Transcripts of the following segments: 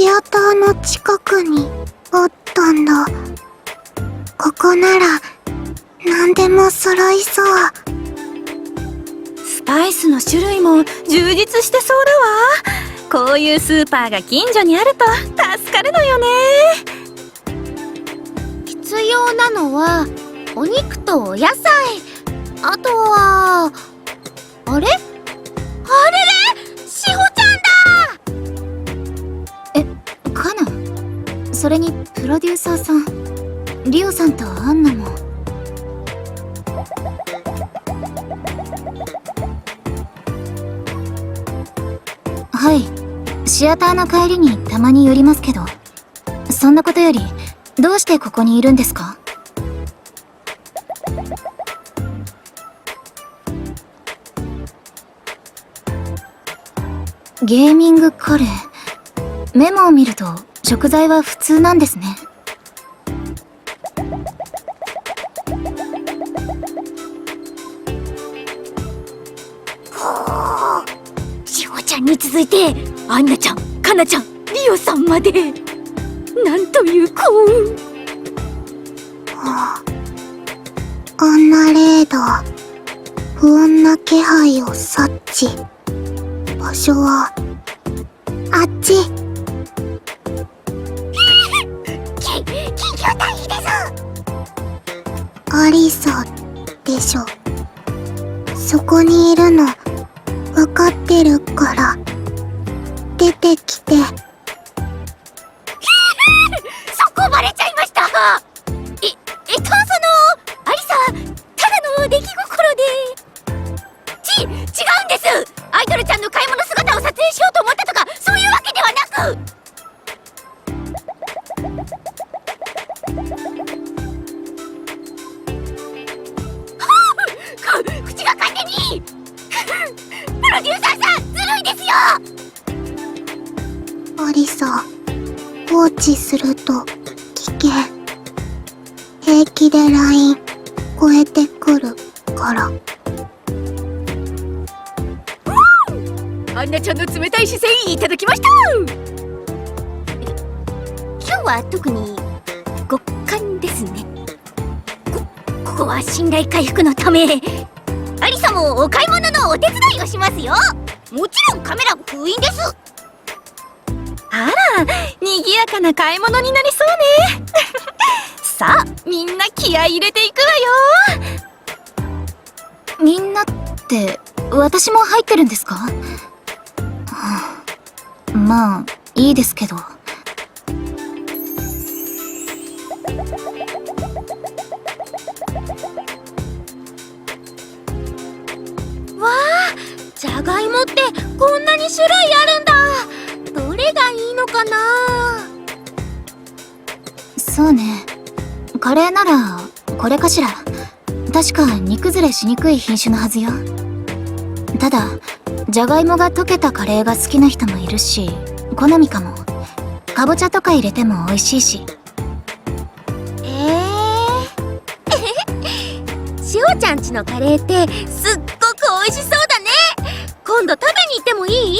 シアターの近くにあったんだ。ここなら何でも揃いそう。スパイスの種類も充実してそうだわ。こういうスーパーが近所にあると助かるのよね。必要なのはお肉とお野菜。あとはあれ？それにプロデューサーさんリオさんとアンナも。はい。シアターの帰りにたまに寄りますけどそんなことよりどうしてここにいるんですか？ゲーミングカレー。メモを見ると食材は普通なんですね。しほちゃんに続いてアンナちゃんカナちゃんリオさんまで。なんという幸運。アンナレーダー不穏な気配を察知。場所はあっちアリサでしょ。そこにいるの分かってるから出てきてそこバレちゃいました置すると危険。平気でライン超えてくるから。アンナちゃんの冷たい視線いただきました。今日は特に極寒ですね。こここは信頼回復のためアリサもお買い物のお手伝いをしますよ。もちろんカメラも封印です。あら賑やかな買い物になりそうね。さあみんな気合い入れていくわよ。みんなって私も入ってるんですか、はあまあいいですけど。わあじゃがいもってこんなに種類あかな？そうね。カレーならこれかしら。確か煮崩れしにくい品種のはずよ。ただじゃがいもが溶けたカレーが好きな人もいるし好みかも。かぼちゃとか入れても美味しいし。えー、しおちゃんちのカレーってすっごく美味しそうだね。今度食べに行ってもいい？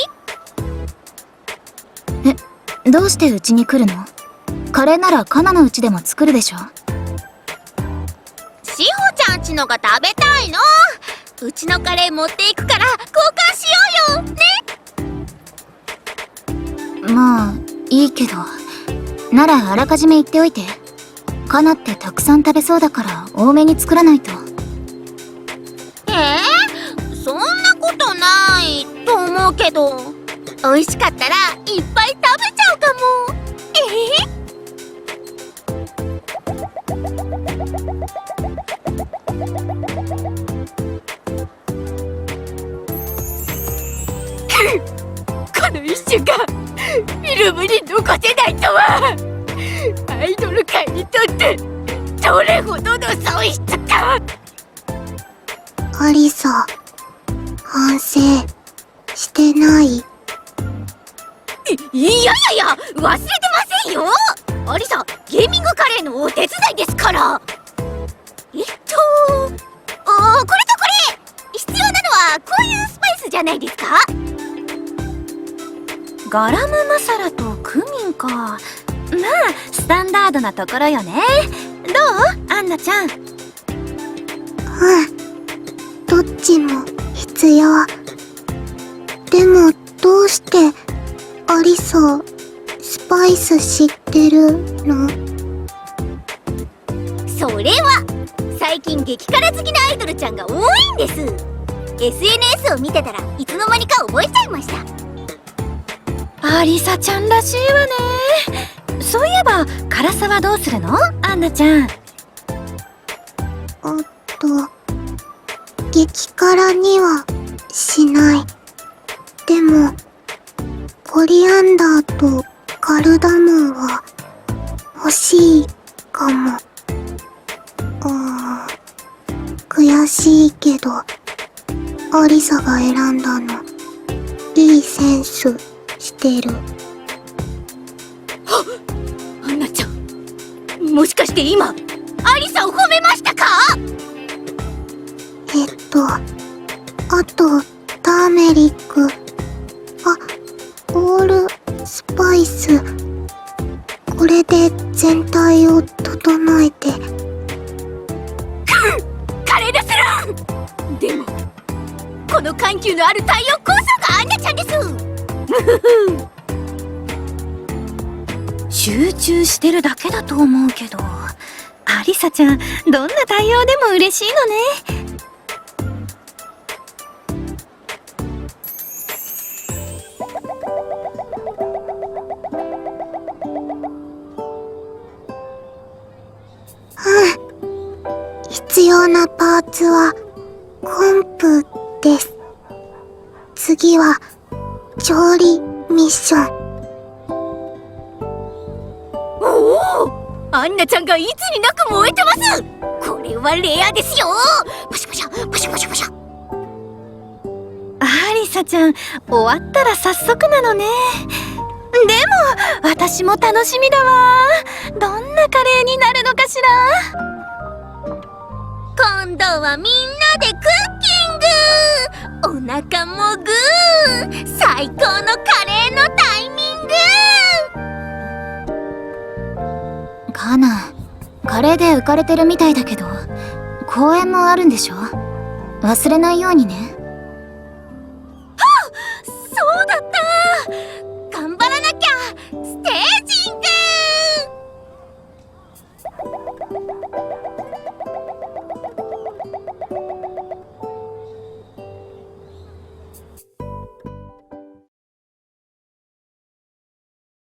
どうしてうちに来るの？カレーならカナのうちでも作るでしょ？しほちゃんちのが食べたいの。うちのカレー持っていくから交換しようよ。ね。まあいいけど。ならあらかじめ言っておいて。カナってたくさん食べそうだから多めに作らないと。えー、そんなことないと思うけど美味しかったらいっぱい食べちゃうかも。えーこの一週間フィルムに残せないとは。アイドル界にとってどれほどの損失か。アリサ反省してない。いやいやいや忘れてませんよ。アリサゲーミングカレーのお手伝いですから。えっとあこれとこれ。必要なのはこういうスパイスじゃないですか。ガラムマサラとクミンか。まあスタンダードなところよね。どう？アンナちゃん。うん。どっちも必要。でも、どうして、アリサ、スパイス知ってるの？それは最近激辛好きなアイドルちゃんが多いんです。SNS を見てたらいつの間にか覚えちゃいました。アリサちゃんらしいわね。そういえば辛さはどうするの？アンナちゃん。あと、激辛にはしない。でも、コリアンダーとカルダモンは欲しいかも。あー悔しいけど、アリサが選んだの、いいセンスしてる。アンナちゃんもしかして今アリサを褒めましたか？えっと、あと、ターメリッオールスパイス。これで全体を整えて。カレーでするんでもこの緩急のある太陽光素がアンナちゃんです 集中してるだけだと思うけどアリサちゃんどんな対応でも嬉しいのね次は、調理ミッション。おおアンナちゃんがいつになく燃えてます。これはレアですよ。パシャパシャパシャパシャパシャ。アリサちゃん終わったら早速なのね。でも私も楽しみだわ。どんなカレーになるのかしら。今度はみんなでクッキングお腹もグー。最高のカレーのタイミング。カナカレーで浮かれてるみたいだけど公園もあるんでしょ？忘れないようにね。